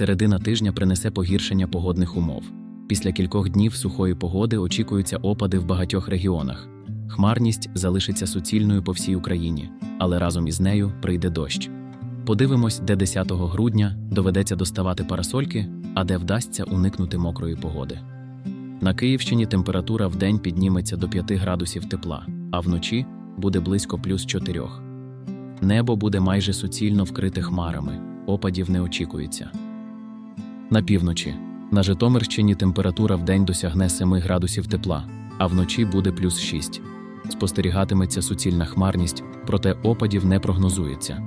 Середина тижня принесе погіршення погодних умов. Після кількох днів сухої погоди очікуються опади в багатьох регіонах. Хмарність залишиться суцільною по всій Україні, але разом із нею прийде дощ. Подивимось, де 10 грудня доведеться доставати парасольки, а де вдасться уникнути мокрої погоди. На Київщині температура в день підніметься до 5 градусів тепла, а вночі буде близько плюс 4. Небо буде майже суцільно вкрите хмарами, опадів не очікується. На півночі. На Житомирщині температура в день досягне 7 градусів тепла, а вночі буде плюс 6. Спостерігатиметься суцільна хмарність, проте опадів не прогнозується.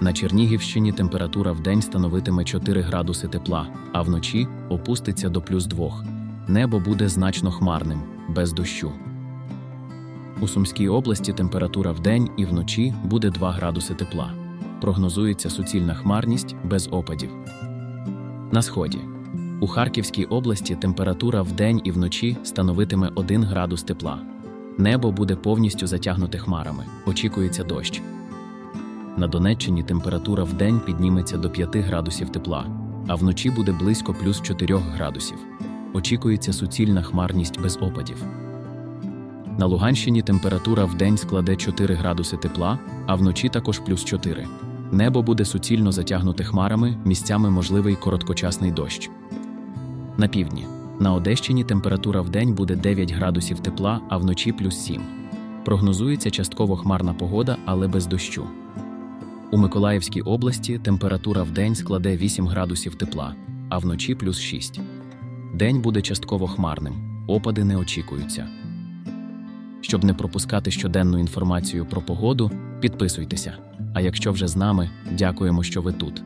На Чернігівщині температура в день становитиме 4 градуси тепла, а вночі опуститься до плюс 2. Небо буде значно хмарним, без дощу. У Сумській області температура в день і вночі буде 2 градуси тепла. Прогнозується суцільна хмарність без опадів. На сході. У Харківській області температура в день і вночі становитиме 1 градус тепла. Небо буде повністю затягнуте хмарами, очікується дощ. На Донеччині температура в день підніметься до 5 градусів тепла, а вночі буде близько плюс 4 градусів. Очікується суцільна хмарність без опадів. На Луганщині температура в день складе 4 градуси тепла, а вночі також плюс 4. Небо буде суцільно затягнуте хмарами, місцями можливий короткочасний дощ. На півдні. На Одещині температура в день буде 9 градусів тепла, а вночі плюс 7. Прогнозується частково хмарна погода, але без дощу. У Миколаївській області температура в день складе 8 градусів тепла, а вночі плюс 6. День буде частково хмарним, опади не очікуються. Щоб не пропускати щоденну інформацію про погоду, підписуйтеся. А якщо вже з нами, дякуємо, що ви тут.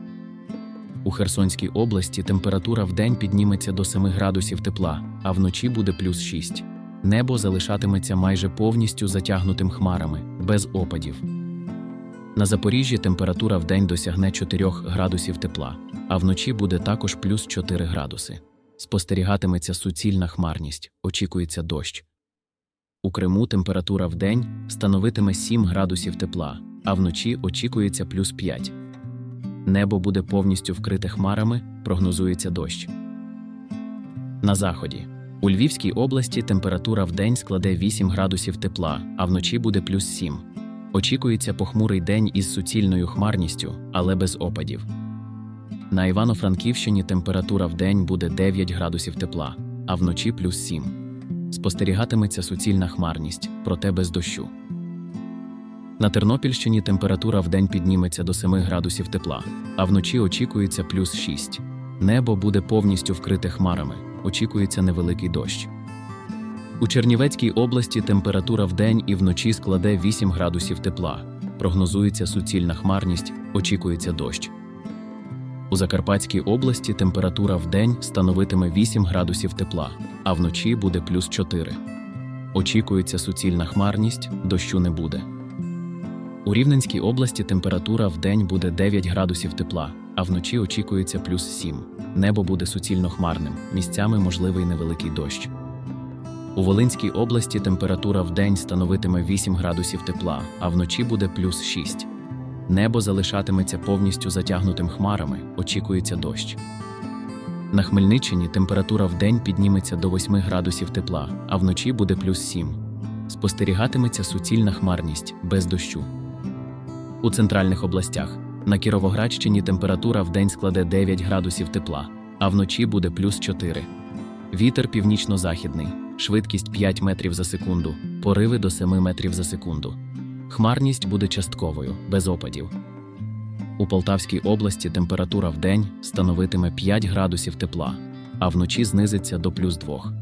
У Херсонській області температура в день підніметься до 7 градусів тепла, а вночі буде плюс 6. Небо залишатиметься майже повністю затягнутим хмарами, без опадів. На Запоріжжі температура в день досягне 4 градусів тепла, а вночі буде також плюс 4 градуси. Спостерігатиметься суцільна хмарність, очікується дощ. У Криму температура в день становитиме 7 градусів тепла, а вночі очікується плюс 5. Небо буде повністю вкрите хмарами, прогнозується дощ. На заході. У Львівській області температура в день складе 8 градусів тепла, а вночі буде плюс 7. Очікується похмурий день із суцільною хмарністю, але без опадів. На Івано-Франківщині температура в день буде 9 градусів тепла, а вночі плюс 7. Спостерігатиметься суцільна хмарність, проте без дощу. На Тернопільщині температура вдень підніметься до 7 градусів тепла, а вночі очікується плюс 6. Небо буде повністю вкрите хмарами, очікується невеликий дощ. У Чернівецькій області температура вдень і вночі складе 8 градусів тепла. Прогнозується суцільна хмарність, очікується дощ. У Закарпатській області температура вдень становитиме 8 градусів тепла, а вночі буде плюс 4. Очікується суцільна хмарність, дощу не буде. У Рівненській області температура вдень буде 9 градусів тепла, а вночі очікується плюс 7. Небо буде суцільно хмарним, місцями можливий невеликий дощ. У Волинській області температура вдень становитиме 8 градусів тепла, а вночі буде плюс 6. Небо залишатиметься повністю затягнутим хмарами, очікується дощ. На Хмельниччині температура вдень підніметься до 8 градусів тепла, а вночі буде плюс 7. Спостерігатиметься суцільна хмарність без дощу. У центральних областях на Кіровоградщині температура вдень складе 9 градусів тепла, а вночі буде плюс 4. Вітер північно-західний, швидкість 5 метрів за секунду, пориви до 7 метрів за секунду. Хмарність буде частковою, без опадів. У Полтавській області температура вдень становитиме 5 градусів тепла, а вночі знизиться до плюс 2.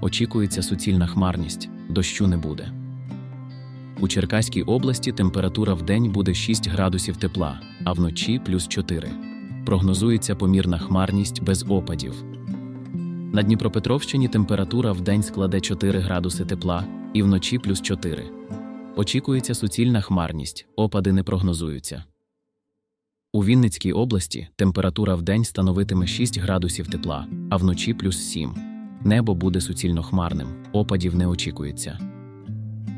Очікується суцільна хмарність, дощу не буде. У Черкаській області температура вдень буде 6 градусів тепла, а вночі плюс 4. Прогнозується помірна хмарність без опадів. На Дніпропетровщині температура вдень складе 4 градуси тепла і вночі плюс 4. Очікується суцільна хмарність, опади не прогнозуються. У Вінницькій області температура вдень становитиме 6 градусів тепла, а вночі плюс 7. Небо буде суцільно хмарним, опадів не очікується.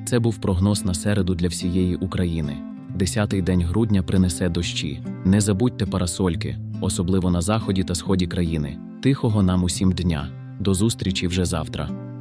Це був прогноз на середу для всієї України. Десятий день грудня принесе дощі. Не забудьте парасольки, особливо на заході та сході країни. Тихого нам усім дня. До зустрічі вже завтра.